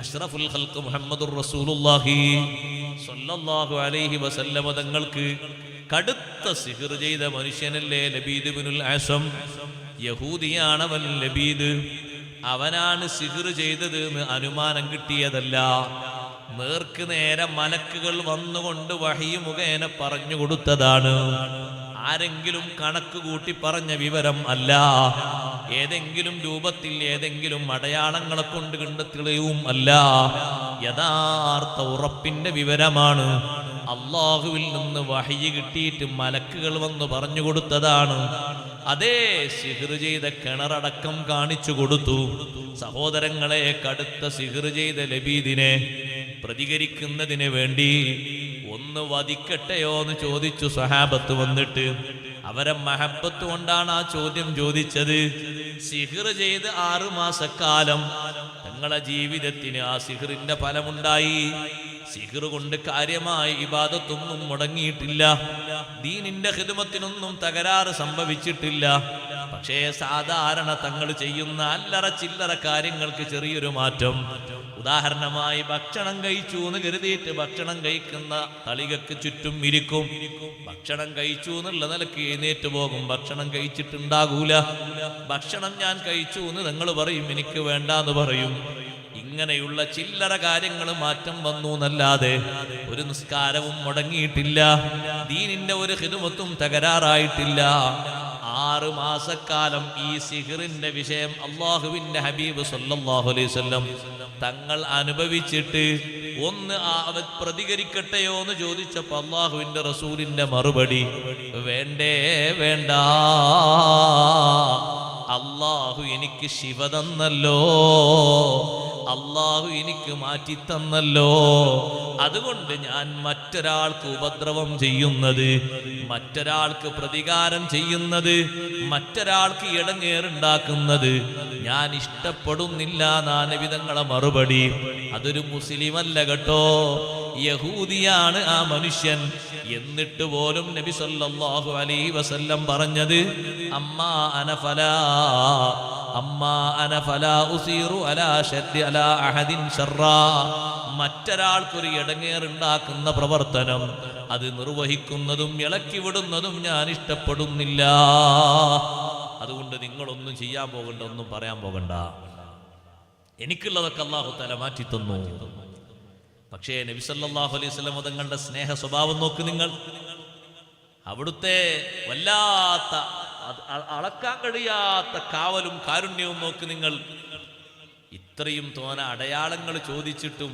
അഷ്റഫുൽ ഖൽക്ക് മുഹമ്മദുർ റസൂലുള്ളാഹി സ്വല്ലല്ലാഹു അലൈഹി വസല്ലമ തങ്ങൾക്ക് കടുത്ത സിഹിർ ചെയ്ത മനുഷ്യനല്ലേ ലബീദ് ബിനുൽ ആസം യഹൂദിയാണവൻ ലബീദ് അവനാണ് സിഹിർ ചെയ്തത് അനുമാനം കിട്ടിയതല്ല. നേർക്ക് നേരെ മലക്കുകൾ വന്നുകൊണ്ട് വഹി മുഖേന പറഞ്ഞു കൊടുത്തതാണ്. ആരെങ്കിലും കണക്ക് കൂട്ടി പറഞ്ഞ വിവരം അല്ല. ഏതെങ്കിലും രൂപത്തിൽ ഏതെങ്കിലും അടയാളങ്ങളെ കൊണ്ട് കണ്ട തെളിവും അല്ല. യഥാർത്ഥ ഉറപ്പിന്റെ വിവരമാണ്. അള്ളാഹുവിൽ നിന്ന് വഹയി കിട്ടിയിട്ട് മലക്കുകൾ വന്ന് പറഞ്ഞു കൊടുത്തതാണ്. അതേ സിഹിർ ചെയ്ത കിണറടക്കം കാണിച്ചു കൊടുത്തു. സഹോദരങ്ങളെ കടുത്ത സിഹിർ ചെയ്ത ലബീദിനെ പ്രതികരിക്കുന്നതിന് വേണ്ടി ഒന്ന് വധിക്കട്ടെയോ എന്ന് ചോദിച്ചു സഹാബത്ത് വന്നിട്ട്. അവരെ മഹബത്ത് കൊണ്ടാണ് ആ ചോദ്യം ചോദിച്ചത്. സിഹിർ ചെയ്ത് ആറുമാസക്കാലം തങ്ങളെ ജീവിതത്തിന് ആ സിഹിറിന്റെ ഫലമുണ്ടായി. സിഹിർ കൊണ്ട് കാര്യമായി ഇബാദത്തൊന്നും മുടങ്ങിയിട്ടില്ല. ദീനിന്റെ ഹിതമത്തിനൊന്നും തകരാറ് സംഭവിച്ചിട്ടില്ല. പക്ഷേ സാധാരണ തങ്ങൾ ചെയ്യുന്ന അല്ലറ ചില്ലറ കാര്യങ്ങൾക്ക് ചെറിയൊരു മാറ്റം. ഉദാഹരണമായി ഭക്ഷണം കഴിച്ചു എന്ന് കരുതിയിട്ട് ഭക്ഷണം കഴിക്കുന്ന തളികക്ക് ചുറ്റും ഇരിക്കും. ഭക്ഷണം കഴിച്ചു എന്നുള്ള നിലയ്ക്ക് എഴുന്നേറ്റ് പോകും. ഭക്ഷണം കഴിച്ചിട്ടുണ്ടാകൂല. ഭക്ഷണം ഞാൻ കഴിച്ചു എന്ന് നിങ്ങൾ പറയും. എനിക്ക് വേണ്ടാന്ന് പറയും. ഇങ്ങനെയുള്ള ചില്ലറ കാര്യങ്ങൾ മാറ്റം വന്നു എന്നല്ലാതെ ഒരു നിസ്കാരവും മുടങ്ങിയിട്ടില്ല. ദീനിന്റെ ഒരു ഹിതുമത്തും തകരാറായിട്ടില്ല. ആറ് മാസക്കാലം ഈ സിഹിറിന്റെ വിഷയം അള്ളാഹുവിന്റെ ഹബീബ് സല്ലല്ലാഹു അലൈഹി തങ്ങൾ അനുഭവിച്ചിട്ട് ഒന്ന് അവ പ്രതികരിക്കട്ടെയോ എന്ന് ചോദിച്ചപ്പോ അള്ളാഹുവിന്റെ റസൂലിന്റെ മറുപടി വേണ്ടേ വേണ്ട. അള്ളാഹു എനിക്ക് ശിവ തന്നല്ലോ. അള്ളാഹു എനിക്ക് മാറ്റി തന്നല്ലോ. അതുകൊണ്ട് ഞാൻ മറ്റൊരാൾക്ക് ഉപദ്രവം ചെയ്യുന്നത് മറ്റൊരാൾക്ക് പ്രതികാരം ചെയ്യുന്നത് മറ്റൊരാൾക്ക് ഇടങ്ങേറുണ്ടാക്കുന്നത് ഞാൻ ഇഷ്ടപ്പെടുന്നില്ല നാനവിധങ്ങളെ മറുപടി. അതൊരു മുസ്ലിം അല്ല കേട്ടോ. യഹൂദിയാണ് ആ മനുഷ്യൻ. എന്നിട്ട് പോലും നബി സല്ലല്ലാഹു അലൈഹി വസല്ലം പറഞ്ഞത് അമ്മാ അനഫല അമ്മാ അനഫല ഉസീറു അലാ ഷദ്ദി അലാ അഹദിൻ മറ്റൊരാൾക്കൊരു ഇടങ്ങേറുണ്ടാക്കുന്ന പ്രവർത്തനം അത് നിർവഹിക്കുന്നതും ഇളക്കിവിടുന്നതും ഞാൻ ഇഷ്ടപ്പെടുന്നില്ല. അതുകൊണ്ട് നിങ്ങളൊന്നും ചെയ്യാൻ പോകണ്ട ഒന്നും പറയാൻ പോകണ്ട. എനിക്കുള്ളതൊക്കെ അള്ളാഹു തല മാറ്റി തന്നു. പക്ഷേ നബിസല്ലാഹു അലൈഹി സ്വലം തങ്ങളുടെ സ്നേഹ സ്വഭാവം നോക്ക് നിങ്ങൾ. അവിടുത്തെ വല്ലാത്ത അളക്കാൻ കഴിയാത്ത കാവലും കാരുണ്യവും നോക്ക് നിങ്ങൾ. ഇത്രയും തോന അടയാളങ്ങൾ ചോദിച്ചിട്ടും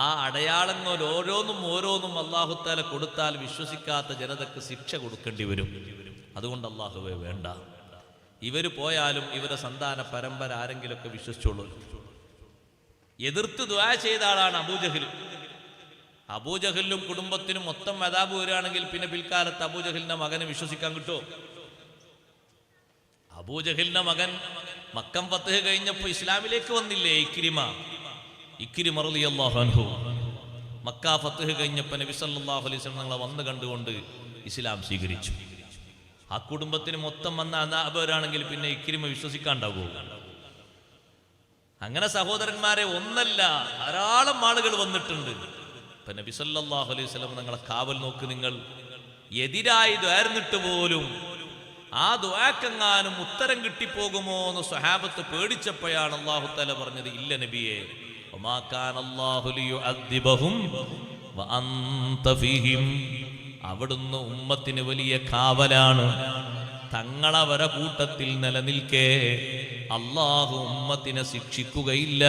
ആ അടയാളങ്ങൾ ഓരോന്നും ഓരോന്നും അള്ളാഹുത്താല കൊടുത്താൽ വിശ്വസിക്കാത്ത ജനതക്ക് ശിക്ഷ കൊടുക്കേണ്ടി വരും. അതുകൊണ്ട് അള്ളാഹുവെ വേണ്ട. ഇവർ പോയാലും ഇവരെ സന്താന പരമ്പര ആരെങ്കിലുമൊക്കെ വിശ്വസിച്ചോളൂ. എതിർത്ത് ദ്വാ ചെയ്ത ആളാണ് അബൂജഹിൽ അബൂജഹലിനും കുടുംബത്തിനും മൊത്തം മതാബ് വരികയാണെങ്കിൽ പിന്നെ പിൽക്കാലത്ത് അബൂജഹലിന്റെ മകനെ വിശ്വസിക്കാൻ കിട്ടുമോ? അബൂജഹലിന്റെ മകൻ മക്കം പത്ത് കഴിഞ്ഞപ്പോ ഇസ്ലാമിലേക്ക് വന്നില്ലേ ഇക്കിരിമ ഇക്കിരിമ റളിയല്ലാഹു മക്ക ഫത്ത് കഴിഞ്ഞപ്പോൾ നബി സല്ലല്ലാഹു അലൈഹി വസല്ലം വന്ന് കണ്ടുകൊണ്ട് ഇസ്ലാം സ്വീകരിച്ചു. ആ കുടുംബത്തിന് മൊത്തം വന്ന അനാപരാണെങ്കിൽ പിന്നെ ഇക്കിരിമ വിശ്വസിക്കാണ്ടാവൂ? അങ്ങനെ സഹോദരന്മാരെ ഒന്നല്ല ധാരാളം ആളുകൾ വന്നിട്ടുണ്ട്. ഇപ്പൊ നബി സല്ലല്ലാഹു അലൈഹി വസല്ലം നിങ്ങളെ കാവൽ നോക്ക് നിങ്ങൾ. എതിരായി ദ്വാരുന്നിട്ട് പോലും ആ ദുവാക്കെങ്ങാനും ഉത്തരം കിട്ടിപ്പോകുമോ എന്ന് സ്വഹാബത്ത് പേടിച്ചപ്പോഴാണ് അള്ളാഹു തല പറഞ്ഞത് ഇല്ല നബിയെ. അവിടുന്ന് ഉമ്മത്തിന് വലിയ കാവലാണ്. തങ്ങളവരെ കൂട്ടത്തിൽ നിലനിൽക്കേ അള്ളാഹു ഉമ്മത്തിനെ ശിക്ഷിക്കുകയില്ല.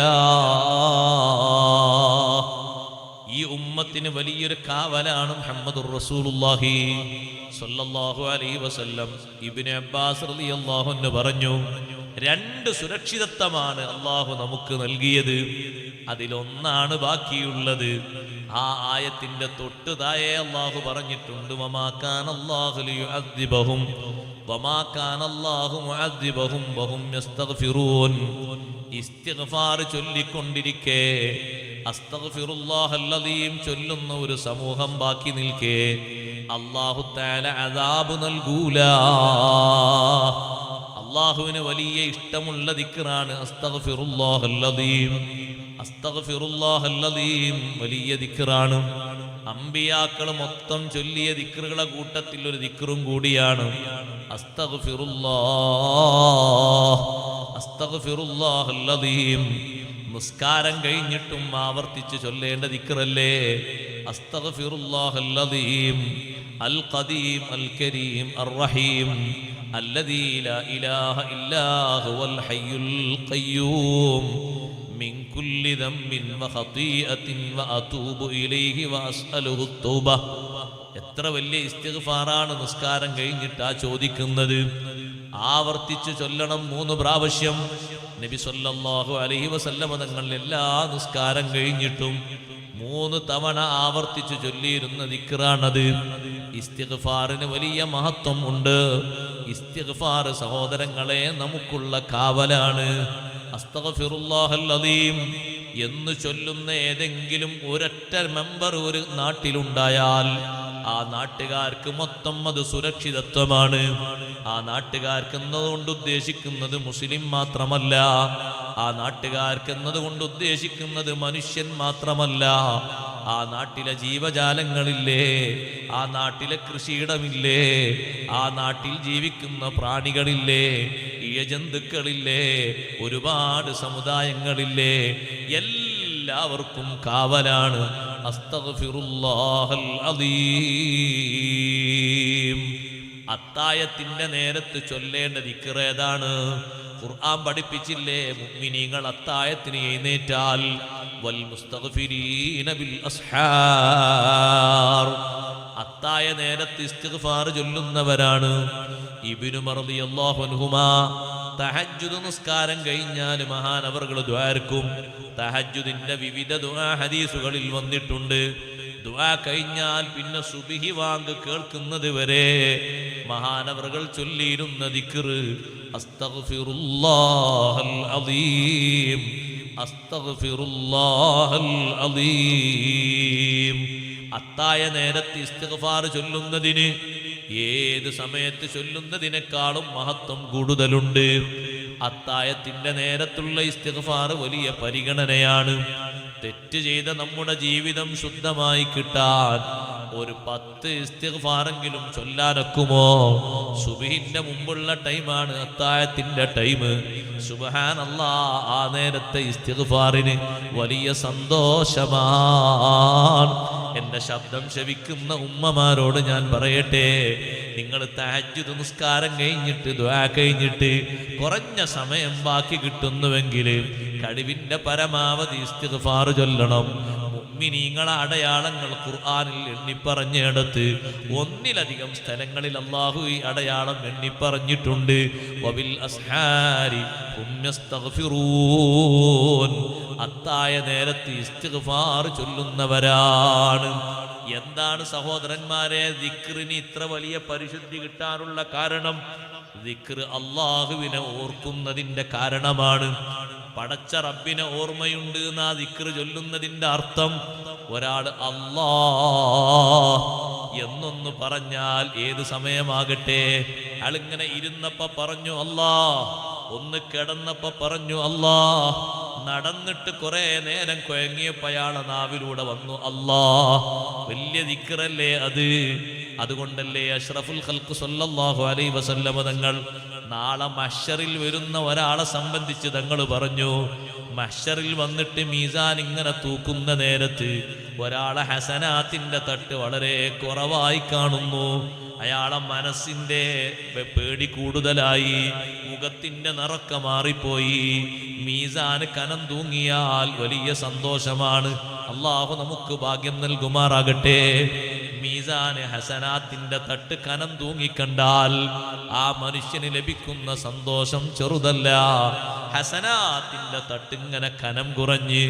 ഈ ഉമ്മത്തിന് വലിയൊരു കാവലാണ് മുഹമ്മദ് റസൂലുള്ളാഹി. സ്വല്ലല്ലാഹു അലൈഹി വസല്ലം ഇബ്നു അബ്ബാസ് അൻഹു പറഞ്ഞു രണ്ട് സുരക്ഷിതത്വമാണ് അള്ളാഹു നമുക്ക് നൽകിയത്. അതിലൊന്നാണ് ബാക്കിയുള്ളത്. ആ ആയത്തിന്റെ തൊട്ട് താഴെ അള്ളാഹു പറഞ്ഞിട്ടുണ്ട് ഇസ്തിഗ്ഫാർ ചൊല്ലിക്കൊണ്ടിരിക്കേ അസ്തഗ്ഫിറുല്ലാഹല്ലദീം ചൊല്ലുന്ന ഒരു സമൂഹം ബാക്കി നിൽക്കെ. അള്ളാഹു തആല അദാബ് നൽകൂല. അള്ളാഹുവിന് വലിയ ഇഷ്ടമുള്ള അസ്തഗ്ഫിറുല്ലാഹല്ലദീം. വലിയ ദിക്റാണ്. അമ്പിയാക്കൾ മൊത്തം ചൊല്ലിയ ദിക്റുകളെ കൂട്ടത്തിൽ ഒരു ദിക്റും കൂടിയാണ്. നിസ്കാരം കഴിഞ്ഞിട്ടും ആവർത്തിച്ച് ചൊല്ലേണ്ട ദിക്റല്ലേ? അസ്തഗ്ഫിറുല്ലാഹല്ലദീം. അൽ ഖദീം അൽ കരീം അർ റഹീം الذي لا إله إلا هو الحي القيوم من كل ذنب وخطيئة وأتوب إليه وأسأله التوبة എത്ര വലിയ ഇസ്തിഗ്ഫാറാണ് നിസ്കാരം കഴിഞ്ഞിട്ട് ആ ചോദിക്കുന്നത് ആവർത്തിച്ച് ചൊല്ലണം മൂന്ന് പ്രാവശ്യം നബി സല്ലല്ലാഹു അലൈഹി വസല്ലമ തങ്ങൾ എല്ലാ നിസ്കാരം കഴിഞ്ഞിട്ടും മൂന്ന് തവണ ആവർത്തിച്ചു ചൊല്ലിയിരുന്ന ദിക്റാണത് ഇസ്തിഗ്ഫാറിന് വലിയ മഹത്വം ഉണ്ട് ഇസ്തിഗ്ഫാർ സഹോദരങ്ങളെ നമുക്കുള്ള കാവലാണ്. അസ്തഗ്ഫിറുല്ലാഹല്ലദീം. എന്ന് ചൊല്ലുന്ന ഏതെങ്കിലും ഒരൊറ്റ മെമ്പർ ഒരു നാട്ടിലുണ്ടായാൽ ആ നാട്ടുകാർക്ക് മൊത്തം അത് സുരക്ഷിതത്വമാണ്. ആ നാട്ടുകാർക്ക് എന്നതുകൊണ്ട് ഉദ്ദേശിക്കുന്നത് മുസ്ലിം മാത്രമല്ല. ആ നാട്ടുകാർക്ക് എന്നതുകൊണ്ട് ഉദ്ദേശിക്കുന്നത് മനുഷ്യൻ മാത്രമല്ല. ആ നാട്ടിലെ ജീവജാലങ്ങളില്ലേ ആ നാട്ടിലെ കൃഷിയിടമില്ലേ ആ നാട്ടിൽ ജീവിക്കുന്ന പ്രാണികളില്ലേ ഇഴജന്തുക്കളില്ലേ ഒരുപാട് സമുദായങ്ങളില്ലേ എല്ലാവർക്കും കാവലാണ്. അത്തായത്തിന്റെ നേരത്ത് ചൊല്ലേണ്ട ദിക്കറേതാണ് ഖുർആൻ പഠിപ്പിച്ചില്ലേ മുഅ്മിനീങ്ങൾ അത്തായത്തിന് എഴുന്നേറ്റാൽ വൽ ബിൽ അസ്ഹാർ. അത്തായ നേരത്ത് ഇസ്തിഗ്ഫാർ ചൊല്ലുന്നവരാണ്. ഇബ്നു റളിയല്ലാഹു അൻഹുമാ. തഹജ്ജുദ് നിസ്കാരം കഴിഞ്ഞാൽ മഹാനവറുകൾ ദ്വാരക്കും തഹജ്ജുദിന്റെ വിവിധ ദുആ ഹദീസുകളിൽ വന്നിട്ടുണ്ട്. ദുആ കഴിഞ്ഞാൽ പിന്നെ സുബിഹി വാങ്ക് കേൾക്കുന്നത് വരെ മഹാനവറുകൾ ചൊല്ലിയിരുന്ന ദിക്ർ. അസ്തഗ്ഫിറുല്ലാഹൽ അദീം. അസ്തഗ്ഫിറുല്ലാഹൽ അദീം. അത്തായ നേരത്തെ ഇസ്തിഗ്ഫാർ ചൊല്ലുന്നതിന് ഏത് സമയത്ത് ചൊല്ലുന്നതിനേക്കാളും മഹത്വം കൂടുതലുണ്ട്. അത്തായത്തിന്റെ നേരത്തുള്ള ഇസ്തിഗ്ഫാർ വലിയ പരിഗണനയാണ്. തെറ്റ് ചെയ്ത നമ്മുടെ ജീവിതം ശുദ്ധമായി കിട്ടാൻ ഒരു പത്ത് ഇസ്തിഫാറെങ്കിലും ചൊല്ലാനൊക്കുമോ? സുബിഹിന്റെ മുമ്പുള്ള ടൈമാണ് അത്തായത്തിന്റെ ടൈം സുബഹാനല്ല ആ നേരത്തെ ഇസ്തിഫാറിന് വലിയ സന്തോഷമാണ്. എന്റെ ശബ്ദം ശവിക്കുന്ന ഉമ്മമാരോട് ഞാൻ പറയട്ടെ നിങ്ങൾ തഹജ്ജുദ് നിസ്കാരം കഴിഞ്ഞിട്ട് ദ്വാ കഴിഞ്ഞിട്ട് കുറഞ്ഞ സമയം ബാക്കി കിട്ടുന്നുവെങ്കിൽ കഴിവിന്റെ പരമാവധി ഇസ്തിഗ്ഫാർ ചൊല്ലണം. മുഅ്മിനീങ്ങളെ അടയാളങ്ങൾ ഖുർആനിൽ എണ്ണിപ്പറഞ്ഞെടുത്ത് ഒന്നിലധികം സ്ഥലങ്ങളിൽ അള്ളാഹു ഈ അടയാളം എണ്ണിപ്പറഞ്ഞിട്ടുണ്ട്. വബിൽ അസ്ഹാരി. അത്തായ നേരത്ത് ഇസ്തിഗ്ഫാർ ചൊല്ലുന്നവരാണ്. എന്താണ് സഹോദരന്മാരെ ദിക്റിന് ഇത്ര വലിയ പരിശുദ്ധി കിട്ടാനുള്ള കാരണം? ദിക്ർ അള്ളാഹുവിനെ ഓർക്കുന്നതിന്റെ കാരണമാണ്. പടച്ച റബ്ബിനെ ഓർമ്മയുണ്ട് എന്നാ ദിക്ർ ചൊല്ലുന്നതിന്റെ അർത്ഥം ഒരാൾ അല്ലാ എന്നൊന്ന് പറഞ്ഞാൽ ഏത് സമയമാകട്ടെ? അയാളിങ്ങനെ ഇരുന്നപ്പോൾ പറഞ്ഞു അല്ലാ ഒന്ന് കിടന്നപ്പോൾ പറഞ്ഞു അല്ലാ നടന്നിട്ട് കുറെ നേരം കുഴങ്ങിയപ്പോ അയാളെ നാവിലൂടെ വന്നു അല്ലാ വലിയ ദിക്റല്ലേ അത്? അതുകൊണ്ടല്ലേ അഷ്റഫുൽ ഖൽക്ക് സല്ലല്ലാഹു അലൈഹി വസല്ലമ തങ്ങൾ നാളെ മഷറിൽ വരുന്ന ഒരാളെ സംബന്ധിച്ച് തങ്ങൾ പറഞ്ഞു മഷറിൽ വന്നിട്ട് മീസാൻ ഇങ്ങനെ തൂക്കുന്ന നേരത്ത് ഒരാളെ ഹസനാത്തിന്റെ തട്ട് വളരെ കുറവായി കാണുന്നു. അയാളെ മനസ്സിന്റെ പേടി കൂടുതലായി മുഖത്തിന്റെ നിറക്ക മാറിപ്പോയി. മീസാന് കനം തൂങ്ങിയാൽ വലിയ സന്തോഷമാണ്. അള്ളാഹു നമുക്ക് ഭാഗ്യം നൽകുമാറാകട്ടെ. മീസാന് ഹസനാത്തിന്റെ തട്ട് കനം തൂങ്ങിക്കണ്ടാൽ ആ മനുഷ്യന് ലഭിക്കുന്ന സന്തോഷം ചെറുതല്ല. ഹസനാത്തിന്റെ തട്ട് ഇങ്ങനെ കനം കുറഞ്ഞ്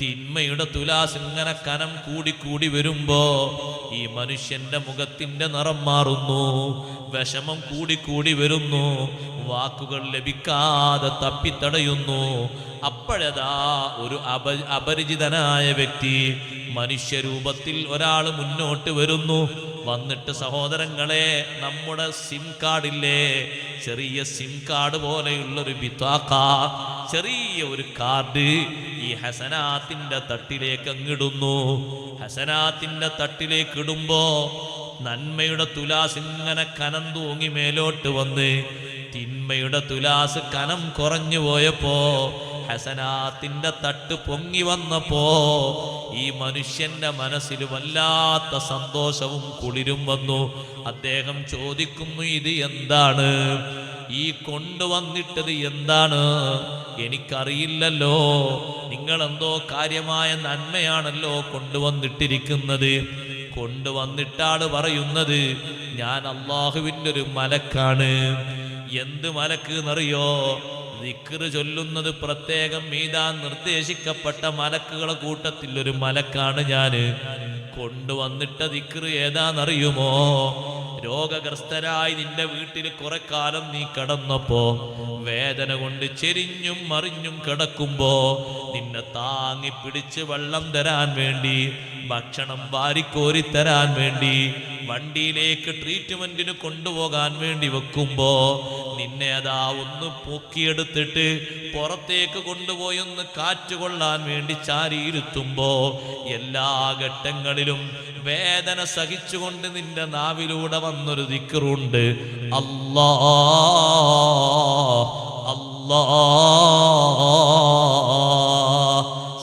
തിന്മയുടെ തുലാസ് ഇങ്ങനെ കനം കൂടി കൂടി വരുമ്പോ ഈ മനുഷ്യന്റെ മുഖത്തിന്റെ നിറം മാറുന്നു വിഷമം കൂടിക്കൂടി കൂടി വരുന്നു വാക്കുകൾ ലഭിക്കാതെ തപ്പിത്തടയുന്നു. അപ്പോഴതാ ഒരു അപ അപരിചിതനായ വ്യക്തി മനുഷ്യരൂപത്തിൽ ഒരാൾ മുന്നോട്ട് വരുന്നു. വന്നിട്ട് സഹോദരങ്ങളെ നമ്മുടെ സിം കാർഡില്ലേ? ചെറിയ സിം കാർഡ് പോലെയുള്ളൊരു ബിത്താക്ക ചെറിയ ഒരു കാർഡ് ഈ ഹസനാത്തിന്റെ തട്ടിലേക്ക് അങ്ങിടുന്നു. ഹസനാത്തിന്റെ തട്ടിലേക്ക് ഇടുമ്പോ നന്മയുടെ തുലാസ് ഇങ്ങനെ കനം തൂങ്ങി മേലോട്ട് വന്ന് തിന്മയുടെ തുലാസ് കനം കുറഞ്ഞു പോയപ്പോ ഹസനാത്തിന്റെ തട്ട് പൊങ്ങി വന്നപ്പോ ഈ മനുഷ്യന്റെ മനസ്സിൽ വല്ലാത്ത സന്തോഷവും കുളിരും വന്നു. അദ്ദേഹം ചോദിക്കുന്നു ഇത് എന്താണ്? ഈ കൊണ്ടുവന്നിട്ടത് എന്താണ്? എനിക്കറിയില്ലല്ലോ. നിങ്ങളെന്തോ കാര്യമായ നന്മയാണല്ലോ കൊണ്ടുവന്നിട്ടിരിക്കുന്നത്. കൊണ്ടുവന്നിട്ടാണ് പറയുന്നത് ഞാൻ അള്ളാഹുവിന്റെ ഒരു മലക്കാണ്. എന്ത് മലക്ക് എന്നറിയോ? ദിക്റ് ചൊല്ലുന്നത് പ്രത്യേകം മീതാൻ നിർദ്ദേശിക്കപ്പെട്ട മലക്കുകളെ കൂട്ടത്തിൽ ഒരു മലക്കാണ് ഞാൻ കൊണ്ടുവന്നിട്ട ദിക്കറ് ഏതാന്നറിയുമോ? രോഗഗ്രസ്തരായി നിന്റെ വീട്ടിൽ കുറെ കാലം നീ കടന്നപ്പോ വേദന കൊണ്ട് ചെരിഞ്ഞും മറിഞ്ഞും കിടക്കുമ്പോ നിന്നെ താങ്ങി പിടിച്ച് വെള്ളം തരാൻ വേണ്ടി ഭക്ഷണം വാരിക്കോരി തരാൻ വേണ്ടി വണ്ടിയിലേക്ക് ട്രീറ്റ്മെന്റിന് കൊണ്ടുപോകാൻ വേണ്ടി വെക്കുമ്പോ നിന്നെ അതാ ഒന്ന് പൊക്കിയെടുത്തിട്ട് പുറത്തേക്ക് കൊണ്ടുപോയി ഒന്ന് കാറ്റ് കൊള്ളാൻ വേണ്ടി ചാരിയിരുത്തുമ്പോ എല്ലാ ഘട്ടങ്ങളിലും വേദന സഹിച്ചുകൊണ്ട് നിന്റെ നാവിലൂടെ വന്നൊരു ദിക്കറുണ്ട് അല്ലാ അല്ലാ.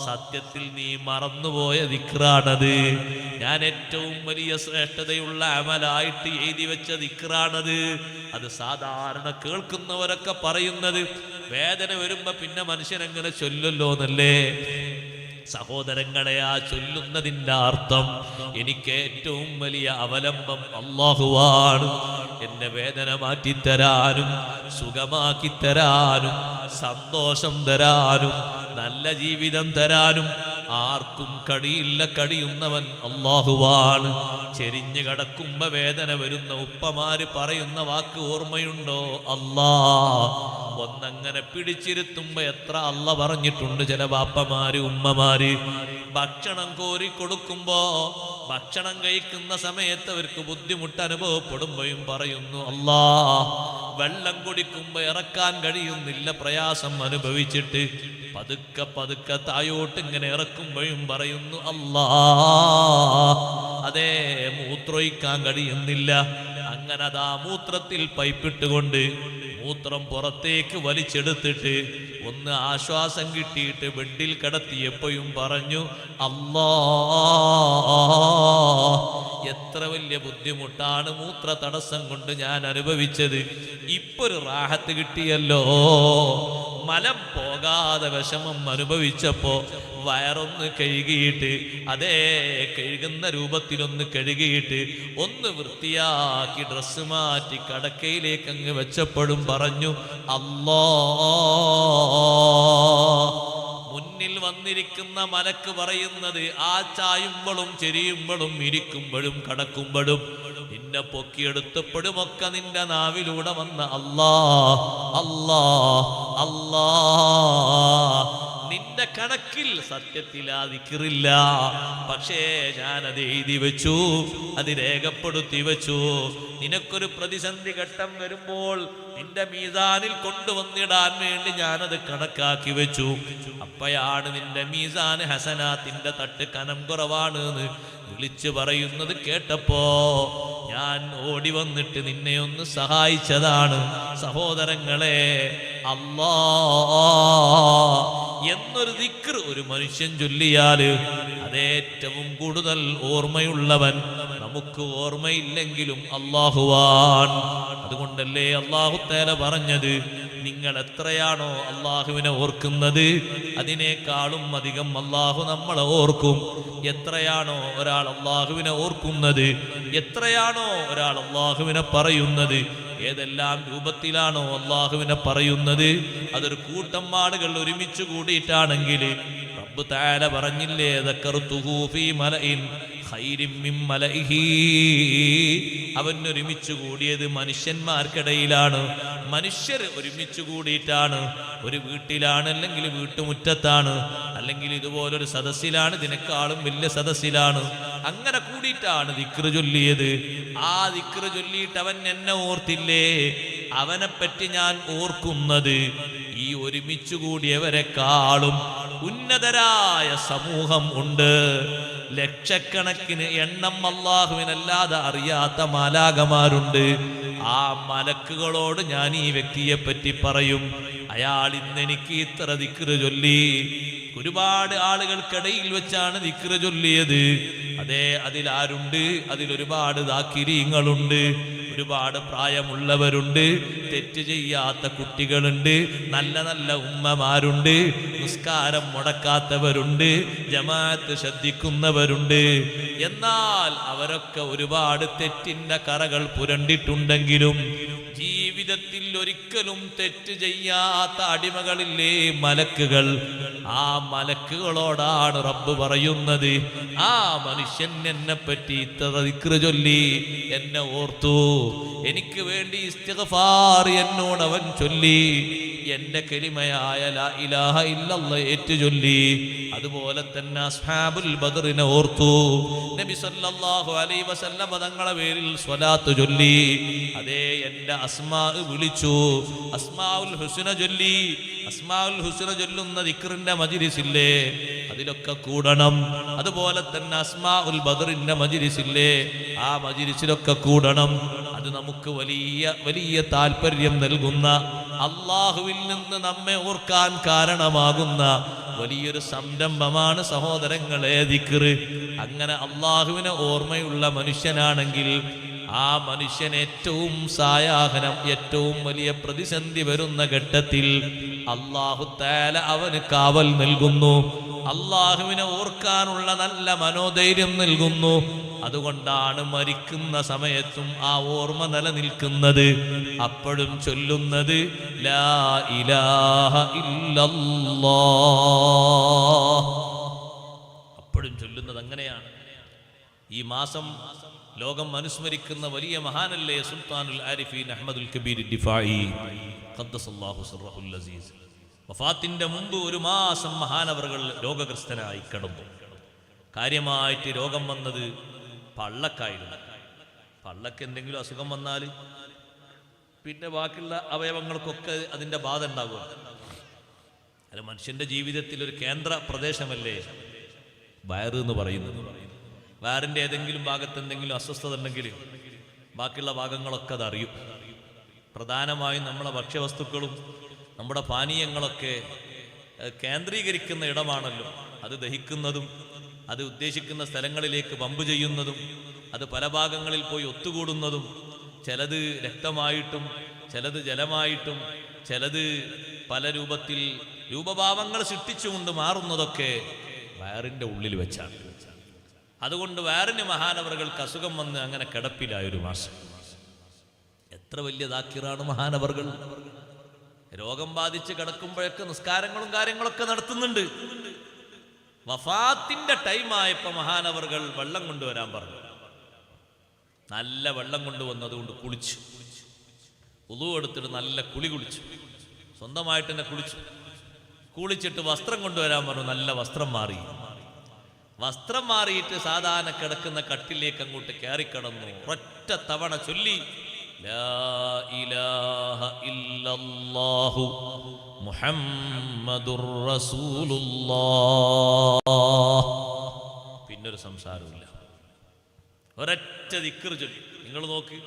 സത്യത്തിൽ മറന്നുപോയ ദിക്റാണത്. ഞാൻ ഏറ്റവും വലിയ ശ്രേഷ്ഠതയുള്ള അമലായിട്ട് എഴുതി വെച്ച ദിക്റാണത്. അത് സാധാരണ കേൾക്കുന്നവരൊക്കെ പറയുന്നത്. വേദന വരുമ്പോ പിന്നെ മനുഷ്യനെങ്ങനെ ചൊല്ലല്ലോ എന്നല്ലേ സഹോദരങ്ങളെ ആ ചൊല്ലുന്നതിന്റെ അർത്ഥം എനിക്ക് ഏറ്റവും വലിയ അവലംബം അള്ളാഹുവാണ് എന്നെ വേദന മാറ്റിത്തരാനും സുഖമാക്കി തരാനും സന്തോഷം തരാനും നല്ല ജീവിതം തരാനും ആർക്കും കടിയില്ല കടിയുന്നവൻ അള്ളാഹുവാണ് ചെരിഞ്ഞു കടക്കുമ്പോ വേദന വരുന്ന ഉപ്പമാര് പറയുന്ന വാക്ക് ഓർമ്മയുണ്ടോ? അല്ലാ. ഒന്നങ്ങനെ പിടിച്ചിരുത്തുമ്പോ എത്ര അല്ല പറഞ്ഞിട്ടുണ്ട് ചില ബാപ്പമാര് ഉമ്മമാര്. ഭക്ഷണം കോരി കൊടുക്കുമ്പോ ഭക്ഷണം കഴിക്കുന്ന സമയത്ത് അവർക്ക് ബുദ്ധിമുട്ട് അനുഭവപ്പെടുമ്പോഴും പറയുന്നു അല്ലാ വെള്ളം കുടിക്കുമ്പോ ഇറക്കാൻ കഴിയുന്നില്ല പ്രയാസം അനുഭവിച്ചിട്ട്. പതുക്കെ പതുക്കെ തായോട്ട് ഇങ്ങനെ ഇറക്കുമ്പോഴും പറയുന്നു അല്ലാ അതേ മൂത്രൊഴിക്കാൻ കഴിയുന്നില്ല. അങ്ങനെ അതാ മൂത്രത്തിൽ പൈപ്പിട്ടുകൊണ്ട് മൂത്രം പുറത്തേക്ക് വലിച്ചെടുത്തിട്ട് ഒന്ന് ആശ്വാസം കിട്ടിയിട്ട് ബെഡിൽ കിടത്തിയപ്പോഴും പറഞ്ഞു അല്ലാ എത്ര വലിയ ബുദ്ധിമുട്ടാണ് മൂത്ര തടസ്സം കൊണ്ട് ഞാൻ അനുഭവിച്ചത്. ഇപ്പൊ ഒരു റാഹത്ത് കിട്ടിയല്ലോ. മലം പോകാതെ വിഷമം അനുഭവിച്ചപ്പോ വയറൊന്ന് കഴുകിയിട്ട് അതേ കഴുകുന്ന രൂപത്തിലൊന്ന് കഴുകിയിട്ട് ഒന്ന് വൃത്തിയാക്കി ഡ്രസ്സ് മാറ്റി കടക്കയിലേക്ക് അങ്ങ് വെച്ചപ്പോഴും പറഞ്ഞു അല്ലോ മുന്നിൽ വന്നിരിക്കുന്ന മലക്ക് പറയുന്നത് ആ ചായുമ്പോഴും ചെരിയുമ്പോഴും ഇരിക്കുമ്പോഴും കടക്കുമ്പോഴും നിന്നെ പൊക്കിയെടുത്തപ്പെടുമൊക്കെ നിന്റെ നാവിലൂടെ വന്ന അല്ലാ അല്ലാ അല്ലാ നിന്റെ കണക്കിൽ സത്യത്തിൽ ആ ദിക്റില്ല. പക്ഷേ ഞാൻ അത് എഴുതി വെച്ചു അത് രേഖപ്പെടുത്തി വെച്ചു. നിനക്കൊരു പ്രതിസന്ധി ഘട്ടം വരുമ്പോൾ നിന്റെ മീസാനിൽ കൊണ്ടുവന്നിടാൻ വേണ്ടി ഞാനത് കണക്കാക്കി വെച്ചു. അപ്പയാണ് നിന്റെ മീസാൻ ഹസനാത്തിന്റെ തട്ട് കനം കുറവാണ് എന്ന് വിളിച്ചു പറയുന്നത് കേട്ടപ്പോ ഞാൻ ഓടി വന്നിട്ട് നിന്നെ ഒന്ന് സഹായിച്ചതാണ്. സഹോദരങ്ങളെ അല്ലാ എന്നൊരു ദിക്ർ ഒരു മനുഷ്യൻ ചൊല്ലിയാൽ അതേറ്റവും കൂടുതൽ ഓർമ്മയുള്ളവൻ നമുക്ക് ഓർമ്മയില്ലെങ്കിലും അള്ളാഹുവാൻ അതുകൊണ്ടല്ലേ അള്ളാഹുത്തേല പറഞ്ഞത്? നിങ്ങൾ എത്രയാണോ അള്ളാഹുവിനെ ഓർക്കുന്നത് അതിനേക്കാളും അധികം അള്ളാഹു നമ്മളെ ഓർക്കും. എത്രയാണോ ഒരാൾ അള്ളാഹുവിനെ ഓർക്കുന്നത് എത്രയാണോ ഒരാൾ അള്ളാഹുവിനെ പറയുന്നത് ഏതെല്ലാം രൂപത്തിലാണോ അള്ളാഹുവിനെ പറയുന്നത്? അതൊരു കൂട്ടം ആളുകൾ ഒരുമിച്ച് കൂടിയിട്ടാണെങ്കിൽ റബ്ബ് താര പറഞ്ഞില്ലേ ഒരുമിച്ച് കൂടിയത് മനുഷ്യന്മാർക്കിടയിലാണ്. മനുഷ്യർ ഒരുമിച്ച് കൂടിയിട്ടാണ്. ഒരു വീട്ടിലാണ് അല്ലെങ്കിൽ വീട്ടുമുറ്റത്താണ്. അല്ലെങ്കിൽ ഇതുപോലൊരു സദസ്സിലാണ് ഇതിനേക്കാളും വലിയ സദസ്സിലാണ്. അങ്ങനെ കൂടിയിട്ടാണ് ദിക്റ് ചൊല്ലിയത്. ആ ദിക്റ് ചൊല്ലിയിട്ട് അവൻ എന്നെ ഓർത്തില്ലേ? അവനെ പറ്റി ഞാൻ ഓർക്കുന്നത് ഈ ഒരു ഒരുമിച്ചു കൂടിയവരെക്കാളും ഉന്നതരായ സമൂഹം ഉണ്ട്. ലക്ഷക്കണക്കിന് എണ്ണം അള്ളാഹുവിനല്ലാതെ അറിയാത്ത മാലാകമാരുണ്ട് ആ മലക്കുകളോട് ഞാൻ ഈ വ്യക്തിയെ പറ്റി പറയും. അയാൾ ഇന്നെനിക്ക് ഇത്ര ദിക്റ് ചൊല്ലി. ഒരുപാട് ആളുകൾക്കിടയിൽ വെച്ചാണ് ദിക്ര ചൊല്ലിയത്. അതെ അതിലാരുണ്ട്? അതിലൊരുപാട് ദാക്കിരീങ്ങളുണ്ട്. ഒരുപാട് പ്രായമുള്ളവരുണ്ട്. തെറ്റ് ചെയ്യാത്ത കുട്ടികളുണ്ട്. നല്ല നല്ല ഉമ്മമാരുണ്ട്. നിസ്കാരം മുടക്കാത്തവരുണ്ട്. ജമാഅത്ത് ശ്രദ്ധിക്കുന്നവരുണ്ട്. എന്നാൽ അവരൊക്കെ ഒരുപാട് തെറ്റിന്റെ കറകൾ പുരണ്ടിട്ടുണ്ടെങ്കിലും ജീവിതത്തിൽ ഒരിക്കലും തെറ്റ് ചെയ്യാത്ത അടിമകളില്ലേ മലക്കുകൾ? ആ മലക്കുകളോടാണ് റബ്ബ് പറയുന്നത്. ആ മനുഷ്യൻ എന്നെ പറ്റി ഇത്ര ചൊല്ലി എന്നെ ഓർത്തു. എനിക്ക് വേണ്ടി ഇസ്തിഗ്ഫാർ എന്നോട് അവൻ ചൊല്ലി. എന്റെ കെളിമയായ ലാ ഇലാഹ ഇല്ലല്ല ഏറ്റു ചൊല്ലി അതുപോലെ തന്നെ അസ്ഹാബുൽ ബദറിനെ ഓർത്തു. നബി സല്ലല്ലാഹു അലൈഹി വസല്ലം തങ്ങളെ പേരിൽ സ്വലാത്ത് ചൊല്ലി. അതേ എന്റെ അസ്മാ വിളിച്ചു. അസ്മാഉൽ ഹുസ്ന ചൊല്ലി. അസ്മാഉൽ ഹുസ്ന ചൊല്ലുന്ന ദിക്റിന്റെ മജിലിസില്ലേ? അതിലൊക്കെ കൂടണം. അതുപോലെ തന്നെ അസ്മാഉൽ ബദറിന്റെ മജിരിസില്ലേ ആ മജ്‌ലിസിലൊക്കെ കൂടണം. അത് നമുക്ക് വലിയ വലിയ താല്പര്യം നൽകുന്ന അള്ളാഹുവിൽ നിന്ന് നമ്മെ ഓർക്കാൻ കാരണമാകുന്ന വലിയൊരു സംരംഭമാണ് സഹോദരങ്ങളെ ദിക്കറ് അങ്ങനെ അള്ളാഹുവിനെ ഓർമ്മയുള്ള മനുഷ്യനാണെങ്കിൽ ആ മനുഷ്യൻ ഏറ്റവും സായാഹനം ഏറ്റവും വലിയ പ്രതിസന്ധി വരുന്ന ഘട്ടത്തിൽ അള്ളാഹു തേല അവന് കാവൽ നൽകുന്നു. അള്ളാഹുവിനെ ഓർക്കാനുള്ള നല്ല മനോധൈര്യം നൽകുന്നു. അതുകൊണ്ടാണ് മരിക്കുന്ന സമയത്തും ആ ഓർമ്മ നിലനിൽക്കുന്നത്. അപ്പോഴും ചൊല്ലുന്നത് ലാ ഇലാഹ അപ്പോഴും ചൊല്ലുന്നത് അങ്ങനെയാണ്. ഈ മാസം ലോകം അനുസ്മരിക്കുന്ന വലിയ മഹാനല്ലേ സുൽത്താനുൽ ആരിഫീൻ അഹമ്മദുൽ കബീർ ഡിഫായി. അസീസ് മുമ്പ് ഒരു മാസം മഹാനവറുകൾ രോഗഗ്രസ്തനായി കിടന്നു. കാര്യമായിട്ട് രോഗം വന്നത് പള്ളക്കായിരുന്നു. പള്ളക്ക് എന്തെങ്കിലും അസുഖം വന്നാൽ പിന്നെ ബാക്കിയുള്ള അവയവങ്ങൾക്കൊക്കെ അതിന്റെ ബാധ ഉണ്ടാകും അല്ല മനുഷ്യന്റെ ജീവിതത്തിൽ ഒരു കേന്ദ്ര പ്രദേശമല്ലേ? വയറ് എന്ന് പറയുന്നത്. വയറിന്റെ ഏതെങ്കിലും ഭാഗത്ത് എന്തെങ്കിലും അസ്വസ്ഥത ഉണ്ടെങ്കിൽ ബാക്കിയുള്ള ഭാഗങ്ങളൊക്കെ അത് അറിയും. പ്രധാനമായും നമ്മളെ ഭക്ഷ്യവസ്തുക്കളും നമ്മുടെ പാനീയങ്ങളൊക്കെ കേന്ദ്രീകരിക്കുന്ന ഇടമാണല്ലോ. അത് ദഹിക്കുന്നതും അത് ഉദ്ദേശിക്കുന്ന സ്ഥലങ്ങളിലേക്ക് പമ്പ് ചെയ്യുന്നതും അത് പല ഭാഗങ്ങളിൽ പോയി ഒത്തുകൂടുന്നതും ചിലത് രക്തമായിട്ടും ചിലത് ജലമായിട്ടും ചിലത് പല രൂപത്തിൽ രൂപഭാവങ്ങൾ സൃഷ്ടിച്ചുകൊണ്ട് മാറുന്നതൊക്കെ വയറിന്റെ ഉള്ളിൽ വെച്ചാണ്. അതുകൊണ്ട് വയറിന് മഹാനവറുകൾക്ക് അസുഖം വന്ന് അങ്ങനെ കിടപ്പിലായ ഒരു മാസം. എത്ര വലിയ ദാക്കിറാണ് മഹാനവറുകൾ. രോഗം ബാധിച്ച് കിടക്കുമ്പോഴൊക്കെ നിസ്കാരങ്ങളും കാര്യങ്ങളൊക്കെ നടത്തുന്നുണ്ട്. വഫാത്തിന്റെ ടൈമായപ്പോൾ മഹാനവറുകൾ വെള്ളം കൊണ്ടുവരാൻ പറഞ്ഞു. നല്ല വെള്ളം കൊണ്ടുവന്നതുകൊണ്ട് കുളിച്ചു. ഉളു എടുത്തിട്ട് നല്ല കുളി കുളിച്ചു. സ്വന്തമായിട്ട് തന്നെ കുളിച്ചു. കുളിച്ചിട്ട് വസ്ത്രം കൊണ്ടുവരാൻ പറഞ്ഞു. നല്ല വസ്ത്രം മാറി. വസ്ത്രം മാറിയിട്ട് സാധാരണ കിടക്കുന്ന കട്ടിലേക്ക് അങ്ങോട്ട് കയറിക്കിടന്നു ഒറ്റ തവണ ചൊല്ലി ലാ ഇലാഹ ഇല്ലല്ലാഹു മുഹമ്മദുർ പിന്നൊരു സംസാരമില്ല ഒരൊറ്റ ദിക്കറ് ചൊല്ലി. നിങ്ങൾ നോക്കി.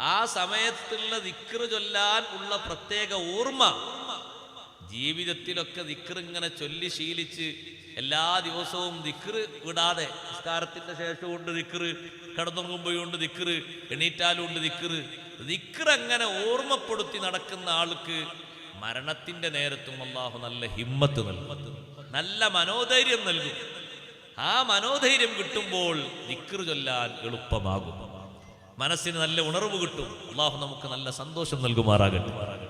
ആ സമയത്തുള്ള ദിക്കറ് ചൊല്ലാൻ ഉള്ള പ്രത്യേക ഓർമ്മ ജീവിതത്തിലൊക്കെ ദിക്റ് ഇങ്ങനെ ചൊല്ലി ശീലിച്ച് എല്ലാ ദിവസവും ദിക്കറ് വിടാതെ നിസ്കാരത്തിന്റെ ശേഷം ഉണ്ട് ദിക്കറ് കിടന്നുറങ്ങുമ്പോഴുണ്ട് ദിക്കറ് എണീറ്റാലും ഉണ്ട് ദിക്കറ് ദിക്റ് അങ്ങനെ ഓർമ്മപ്പെടുത്തി നടക്കുന്ന ആൾക്ക് മരണത്തിന്റെ നേരത്തും അള്ളാഹു നല്ല ഹിമ്മത്ത് നൽകും. നല്ല മനോധൈര്യം നൽകും. ആ മനോധൈര്യം കിട്ടുമ്പോൾ ദിക്റ് ചൊല്ലാൻ എളുപ്പമാകും. മനസ്സിന് നല്ല ഉണർവ് കിട്ടും. അള്ളാഹു നമുക്ക് നല്ല സന്തോഷം നൽകുമാറാകട്ടെ.